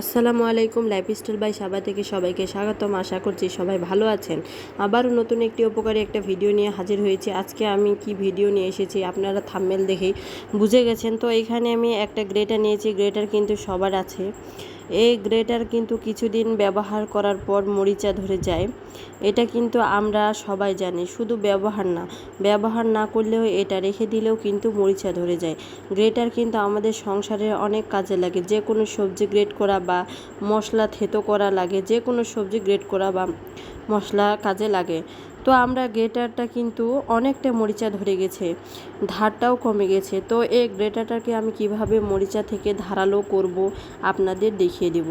আসসালামু আলাইকুম life lifestyle by সাবা থেকে সবাইকে স্বাগতম। আশা করছি সবাই ভালো আছেন। আবারও নতুন একটি উপকারী একটা ভিডিও নিয়ে হাজির হয়েছি। আজকে আমি কি ভিডিও নিয়ে এসেছি আপনারা থাম্মেল দেখেই বুঝে গেছেন। তো এখানে আমি একটা গ্রেটার নিয়েছি। গ্রেটার কিন্তু সবার আছে। এই গ্রেটার কিন্তু কিছুদিন ব্যবহার করার পর মরিচা ধরে যায়। এটা কিন্তু আমরা সবাই জানি, শুধু ব্যবহার না। ব্যবহার না করলেও এটা রেখে দিলেও কিন্তু মরিচা ধরে যায়। গ্রেটার কিন্তু আমাদের সংসারে অনেক কাজে লাগে। যে কোনো সবজি গ্রেট করা বা মশলা থেতো করা লাগে যে কোনো সবজি গ্রেট করা বা মশলা কাজে লাগে। তো আমরা গ্রেটারটা কিন্তু অনেকটা মরিচা ধরে গেছে, ধারটাও কমে গেছে। তো এই গ্রেটারটাকে আমি কীভাবে মরিচা থেকে ধারালো করব আপনাদের দেখিয়ে দেব।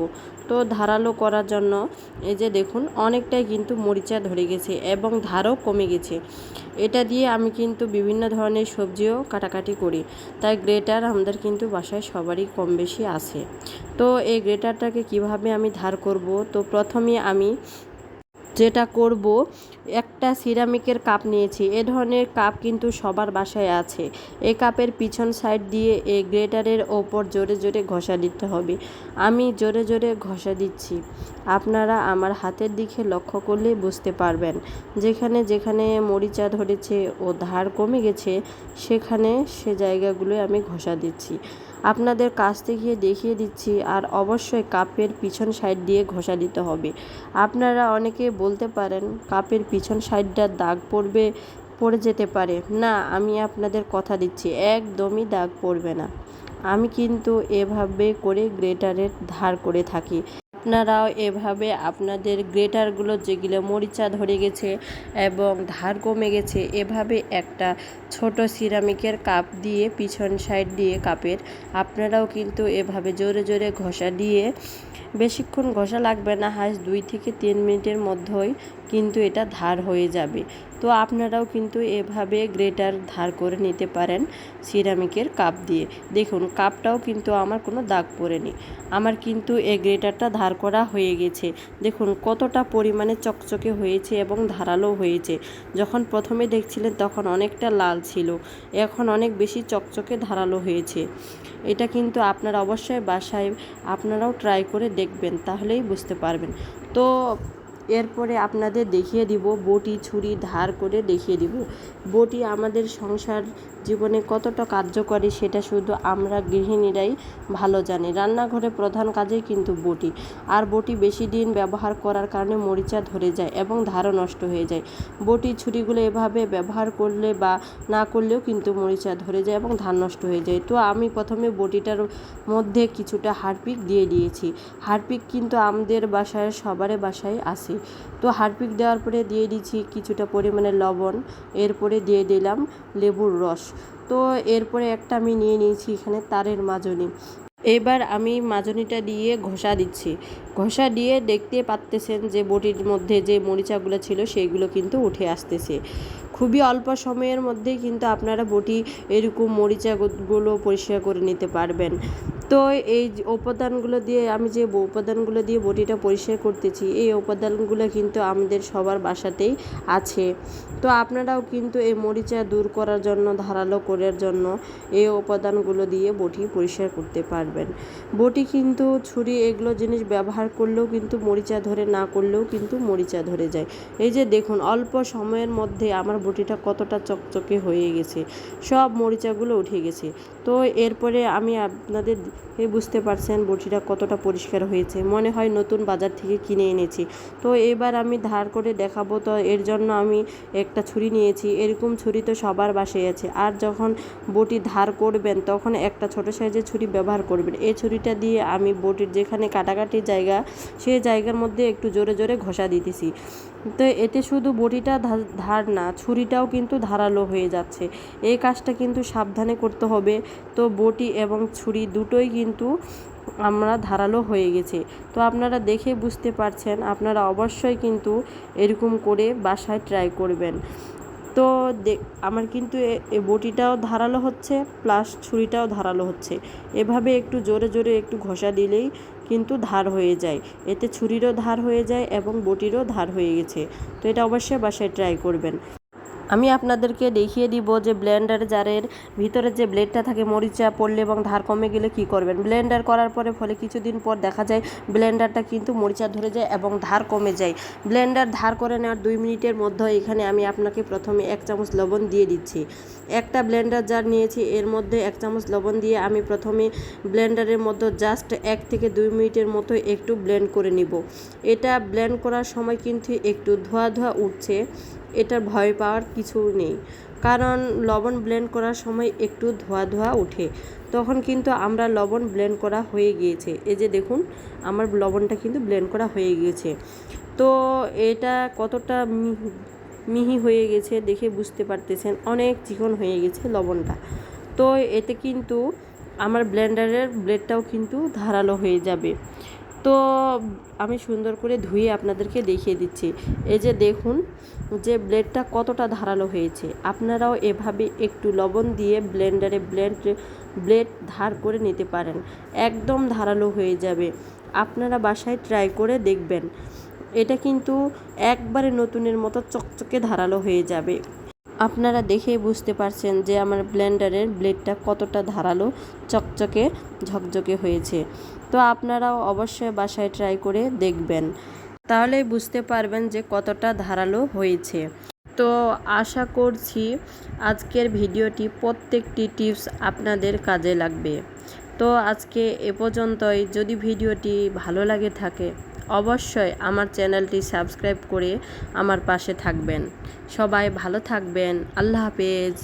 তো ধারালো করার জন্য এই যে দেখুন, অনেকটাই কিন্তু মরিচা ধরে গেছে এবং ধারও কমে গেছে। এটা দিয়ে আমি কিন্তু বিভিন্ন ধরনের সবজিও কাটাকাটি করি। তাই গ্রেটার আমাদের কিন্তু বাসায় সবারই কম বেশি আছে। তো এই গ্রেটারটাকে কীভাবে আমি ধার করব? তো প্রথমে আমি যেটা করব, একটা সিরামিকের কাপ নিয়েছি। এ ধরনের কাপ কিন্তু সবার বাসায় আছে। এই কাপের পিছন সাইড দিয়ে এই গ্রেটারের ওপর জোরে জোরে ঘষা দিতে হবে। আমি জোরে জোরে ঘষা দিচ্ছি। আপনারা আমার হাতের দিকে লক্ষ্য করলেই বুঝতে পারবেন। যেখানে যেখানে মরিচা ধরেছে ও ধার কমে গেছে, সেখানে সে জায়গাগুলোয় আমি ঘষা দিচ্ছি। আপনাদের কাছ থেকে দেখিয়ে দিচ্ছি আর অবশ্যই কাপের পিছন সাইড দিয়ে ঘষা দিতে হবে। আপনারা অনেকে বলতে পারেন, কাপের পিছন সাইডটা দাগ পড়বে, পড়ে যেতে পারে। না, আমি আপনাদের কথা দিচ্ছি, একদমই দাগ পড়বে না। আমি কিন্তু এভাবে করে গ্রেটারের ধার করে থাকি। আপনারাও এভাবে আপনাদের গ্রেটারগুলো যেগুলো মরিচা ধরে গেছে এবং ধার কমে গেছে, এভাবে একটা ছোট সিরামিকের কাপ দিয়ে, পিছন সাইড দিয়ে কাপের, আপনারাও কিন্তু এভাবে জোরে জোরে ঘষা দিয়ে, বেশিক্ষণ ঘষা লাগবে না, হাস দুই থেকে তিন মিনিটের মধ্যেই কিন্তু এটা ধার হয়ে যাবে। তো আপনারাও কিন্তু এভাবে গ্রেটার ধার করে নিতে পারেন সিরামিকের কাপ দিয়ে। দেখুন, কাপটাও কিন্তু আমার কোনো দাগ পড়েনি। আমার কিন্তু এই গ্রেটারটা ধার করা হয়ে গেছে। দেখুন, কতটা পরিমাণে চকচকে হয়েছে এবং ধারালো হয়েছে। যখন প্রথমে দেখছিলেন, তখন অনেকটা লাল ছিল। এখন অনেক বেশি চকচকে ধারালো হয়েছে। এটা কিন্তু আপনারা অবশ্যই বাসায়, আপনারাও ট্রাই করে দেখবেন, তাহলেই বুঝতে পারবেন। তো এরপরে আপনাদের দেখিয়ে দিব, বটি, ছুরি ধার করে দেখিয়ে দিব। বটি আমাদের সংসার জীবনে কতটা কার্যকরী সেটা শুধু আমরা গৃহিণীরাই ভালো জানি। রান্নাঘরে প্রধান কাজেই কিন্তু বটি। আর বটি বেশি দিন ব্যবহার করার কারণে মরিচা ধরে যায় এবং ধারও নষ্ট হয়ে যায়। বটি, ছুরিগুলো এভাবে ব্যবহার করলে বা না করলেও কিন্তু মরিচা ধরে যায় এবং ধান নষ্ট হয়ে যায়। তো আমি প্রথমে বটিটার মধ্যে কিছুটা হারপিক দিয়ে দিয়েছি। হারপিক কিন্তু আমাদের বাসায় সবারই বাসায় আসে তো হারপিক দেওয়ার পরে দিয়ে দিচ্ছি কিছুটা পরিমাণে লবণ, এরপরে দিয়ে দিলাম লেবুর রস। তো এরপরে একটা আমি নিয়ে নিয়েছি এখানে তারের মাজনি। এবার আমি মাজনিটা দিয়ে ঘষা দিচ্ছি। ঘষা দিয়ে দেখতে পাচ্তেছেন যে বটির মধ্যে যে মরিচাগুলো ছিল সেইগুলো কিন্তু উঠে আসতেছে। খুবই অল্প সময়ের মধ্যেই কিন্তু আপনারা বটি এরকম মরিচাগুলো পরিষ্কার করে নিতে পারবেন। তো এই উপাদানগুলো দিয়ে আমি যে উপাদানগুলো দিয়ে বটিটা পরিষ্কার করতেছি, এই উপাদানগুলো কিন্তু আমাদের সবার বাসাতেই আছে। তো আপনারাও কিন্তু এই মরিচা দূর করার জন্য, ধারালো করার জন্য এই উপাদানগুলো দিয়ে বটি পরিষ্কার করতে পারবেন। বটি কিন্তু ছুরি এগুলো জিনিস ব্যবহার করলেও কিন্তু মরিচা ধরে, না করলেও কিন্তু মরিচা ধরে যায়। এই যে দেখুন, অল্প সময়ের মধ্যে আমার বটিটা কতটা চকচকে হয়ে গেছে, সব মরিচাগুলো উঠে গেছে। তো এরপরে আমি আপনাদের এই বুঝতে পারছেন বটিটা কতটা পরিষ্কার হয়েছে। মনে হয় নতুন বাজার থেকে কিনে এনেছি। তো এবার আমি ধার করে দেখাবো। তো এর জন্য আমি একটা ছুরি নিয়েছি। এরকম ছুরি তো সবার বাসায় আছে। আর যখন বটি ধার করবেন, তখন একটা ছোট সাইজের ছুরি ব্যবহার করবেন। এই ছুরিটা দিয়ে আমি বটির যেখানে কাটাকাটির জায়গা সেই জায়গার মধ্যে একটু জোরে জোরে ঘষা দিতেছি। তো এতে শুধু বটিটা ধার না, ছুরিটাও কিন্তু ধারালো হয়ে যাচ্ছে। এই কাজটা কিন্তু সাবধানে করতে হবে। তো বটি এবং ছুরি দুটোই কিন্তু আমরা ধারালো হয়ে গেছে। তো আপনারা দেখে বুঝতে পারছেন, আপনারা অবশ্যই কিন্তু এরকম করে বাসায় ট্রাই করবেন। তো আমার কিন্তু এ বটিটাও ধারালো হচ্ছে প্লাস ছুরিটাও ধারালো হচ্ছে। এভাবে একটু জোরে জোরে একটু ঘষা দিলেই কিন্তু ধার হয়ে যায়। এতে ছুরিরও ধার হয়ে যায় এবং বটিরও ধার হয়ে গেছে। তো এটা অবশ্যই বাসায় ট্রাই করবেন। আমি আপনাদেরকে দেখিয়ে দিব যে ব্লেন্ডার জারের ভিতরে যে ব্লেডটা থাকে, মরিচা পড়লে এবং ধার কমে গেলে কি করবেন? ব্লেন্ডার করার পরে ফলে কিছুদিন পর দেখা যায় ব্লেন্ডারটা কিন্তু মরিচা ধরে যায় এবং ধার কমে যায়। ব্লেন্ডার ধার করে নেওয়ার দুই মিনিটের মধ্যে এখানে আমি আপনাকে প্রথমে এক চামচ লবণ দিয়ে দিচ্ছি। একটা ব্লেন্ডার জার নিয়েছি, এর মধ্যে এক চামচ লবণ দিয়ে আমি প্রথমে ব্লেন্ডারের মধ্যে জাস্ট এক থেকে দুই মিনিটের মতো একটু ব্লেন্ড করে নিব। এটা ব্লেন্ড করার সময় কিন্তু একটু ধোয়া ধোয়া উঠছে। এটা ভয় পাওয়ার কিছু নেই। কারণ লবণ ব্লেন্ড করার সময় একটু ধোয়া ধোয়া ওঠে। তখন কিন্তু আমরা লবণ ব্লেন্ড করা হয়ে গিয়েছে। এই যে দেখুন, আমার লবণটা কিন্তু ব্লেন্ড করা হয়ে গিয়েছে। তো এটা কতটা মিহি- হয়ে গেছে দেখে বুঝতে পারতেছেন, অনেক চিকন হয়ে গেছে লবণটা। তো এতে কিন্তু আমার ব্লেন্ডারের ব্লেডটাও কিন্তু ধারালো হয়ে যাবে। তো আমি সুন্দর করে ধুয়ে আপনাদেরকে দেখিয়ে দিচ্ছি। এই যে দেখুন যে ব্লেডটা কতটা ধারালো হয়েছে। আপনারাও এভাবে একটু লবণ দিয়ে ব্লেন্ডারে ব্লেন্ড, ব্লেড ধার করে নিতে পারেন। একদম ধারালো হয়ে যাবে। আপনারা বাসায় ট্রাই করে দেখবেন। এটা কিন্তু একবারে নতুনের মতো চকচকে ধারালো হয়ে যাবে। আপনারা দেখেই বুঝতে পারছেন যে আমার ব্লেন্ডারের ব্লেডটা কতটা ধারালো, চকচকে, ঝকঝকে হয়েছে। তো আপনারাও অবশ্যই বাসায় ট্রাই করে দেখবেন। তাহলেই বুঝতে পারবেন যে কতটা ধারালো হয়েছে। তো আশা করছি আজকের ভিডিওটি প্রত্যেকটি টিপস আপনাদের কাজে লাগবে। তো আজকে এ পর্যন্তই। যদি ভিডিওটি ভালো লাগে থাকে, অবশ্যই আমার চ্যানেলটি সাবস্ক্রাইব করে আমার পাশে থাকবেন। সবাই ভালো থাকবেন। আল্লাহ হাফেজ।